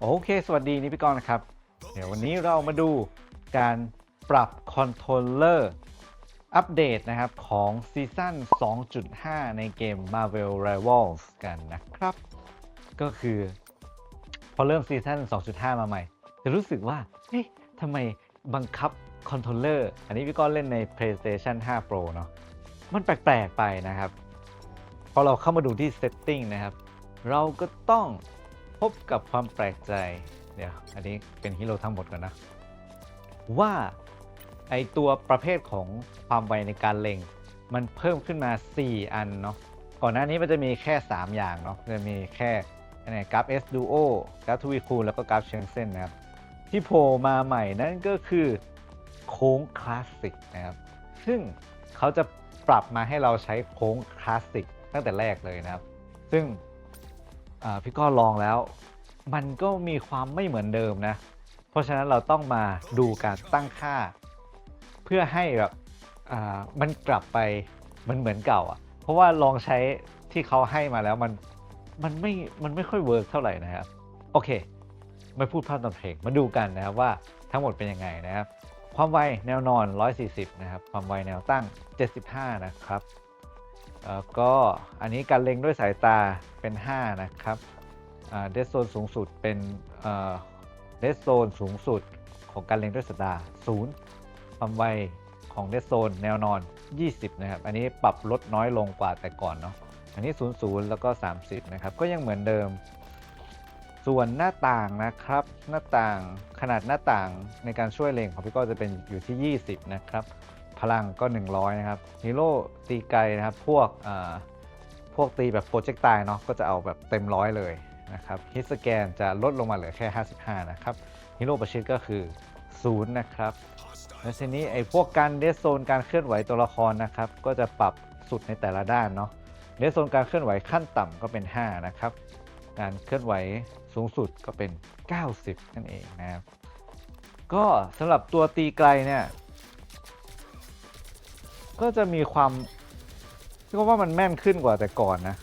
โอเค สวัสดีนิพิกรนะครับ เดี๋ยววันนี้เรามาดูการปรับคอนโทรลเลอร์อัปเดตนะครับของซีซั่น 2.5 ในเกม Marvel Rivals กันนะครับ ก็คือ พอเริ่มซีซั่น 2.5 มาใหม่ จะรู้สึกว่า เฮ้ยทำไมบังคับคอนโทรลเลอร์อันนี้พี่ก้อนเล่นใน PlayStation 5 Pro เนาะมันแปลก ๆ ไปนะครับ พอเราเข้ามาดูที่ Setting นะครับ เราก็ต้อง พบกับความแปลกใจ เดี๋ยว อันนี้เป็นฮีโร่ทั้งหมดก่อนนะ ว่าไอตัวประเภทของความไวในการเล็ง มันเพิ่มขึ้นมา 4 อันเนาะก่อนหน้านี้มันจะมีแค่ 3 อย่างเนาะจะมีแค่อันไหนกราฟ S Duo กราฟทวีคูณแล้วก็กราฟเชิงเส้นนะครับ ที่โผล่มาใหม่นั่นก็คือโค้งคลาสสิกนะครับ ซึ่งเขาจะปรับมาให้เราใช้โค้งคลาสสิกตั้งแต่แรกเลยนะครับ ซึ่ง พี่ก็ลองแล้ว มันก็มีความไม่เหมือนเดิมนะ เพราะฉะนั้นเราต้องมาดูการตั้งค่า เพื่อให้แบบมันกลับไปมันเหมือนเก่าอะ เพราะว่าลองใช้ที่เขาให้มาแล้วมันมันไม่ มันไม่ค่อยเวิร์กเท่าไหร่นะครับ โอเค ไม่พูดพร่ำทำเพลง มาดูกันนะครับว่าทั้งหมดเป็นยังไงนะครับ ความไวแนวนอน 140 นะครับ ความไวแนวตั้ง 75 นะครับ แล้วก็อันนี้การเล็งด้วยสายตา เป็น 5 นะครับเดสโซนสูงสุดเป็นเดสโซนสูงสุดของการเล็งด้วยสายตา0ความไวของเดสโซนแนวนอน 20 นะครับ อันนี้ปรับลดน้อยลงกว่าแต่ก่อนเนาะ อันนี้ 00 แล้วก็ 30 นะครับ ก็ยังเหมือนเดิม ส่วนหน้าต่างนะครับ หน้าต่างขนาดหน้าต่างในการช่วยเล็งของพี่ก็จะเป็นอยู่ที่ 20 นะครับ พลังก็ 100 นะครับฮีโร่ตีไกลนะครับ พวกอ่า พวกตีแบบโปรเจกต์ตายเนาะก็จะเอาแบบเต็มร้อยเลยนะครับฮิตสแกนจะลดลงมาเหลือแค่ 55 นะครับฮีโร่ประชิดก็คือ 0 นะครับ แล้วทีนี้ไอ้พวกการเดสโซนการเคลื่อนไหวตัวละครนะครับ ก็จะปรับสุดในแต่ละด้านเนาะเดสโซนการเคลื่อนไหวขั้นต่ำก็เป็น 5 นะครับ การเคลื่อนไหวสูงสุดก็เป็น 90 นั่นเองนะครับ ก็สำหรับตัวตีไกลเนี่ยก็จะมีความ เรียกว่ามันแม่นขึ้นกว่าแต่ก่อนนะ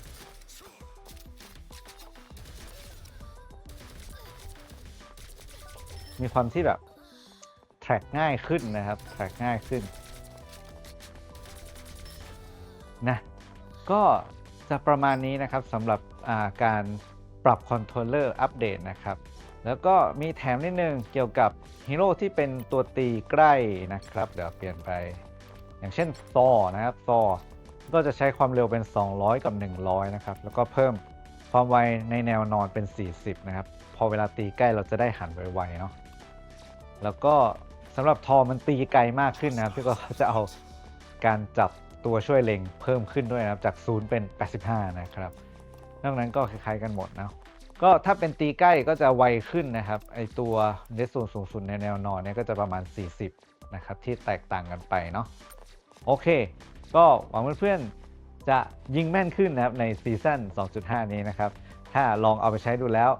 มีความที่แบบแทร็กง่ายขึ้นนะครับ แทร็กง่ายขึ้น นะ ก็จะประมาณนี้นะครับสำหรับาการปรับคอนโทรลเลอร์อัปเดตนะครับ แล้วก็มีแถมนิดนึงเกี่ยวกับฮีโร่ที่เป็นตัวตีใกล้นะครับ เดี๋ยวเปลี่ยนไป อย่างเช่นซอนะครับซอ ก็จะใช้ความเร็วเป็น 200 กับ 100 นะครับ แล้วก็เพิ่มความไวในแนวนอนเป็น 40 นะครับ พอเวลาตีใกล้เราจะได้หันไวๆเนาะ แล้วก็สำหรับทอมันตีไกลมากขึ้นนะครับพี่ก็จะเอาการจับตัวช่วยเล็งเพิ่มขึ้นด้วยนะครับ จาก 0 เป็น 85 นะครับ นอกนั้นก็คล้ายๆกันหมดนะ ก็ถ้าเป็นตีใกล้ก็จะไวขึ้นนะครับ ไอตัวเดสโซนสูงสุดในแนวนอนเนี่ยก็จะประมาณ 40 นะครับที่แตกต่างกันไปเนาะ โอเค ก็หวังเพื่อนๆจะยิงแม่นขึ้นนะครับในซีซั่น 2.5 นี้นะครับ ถ้าลองเอาไปใช้ดูแล้ว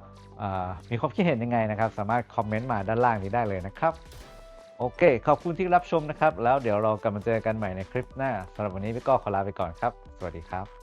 มีความคิดเห็นยังไงนะครับ สามารถคอมเมนต์มาด้านล่างนี้ได้เลยนะครับ โอเค ขอบคุณที่รับชมนะครับ แล้วเดี๋ยวเรากลับมาเจอกันใหม่ในคลิปหน้าสำหรับวันนี้พี่ก็ขอลาไปก่อนครับ สวัสดีครับ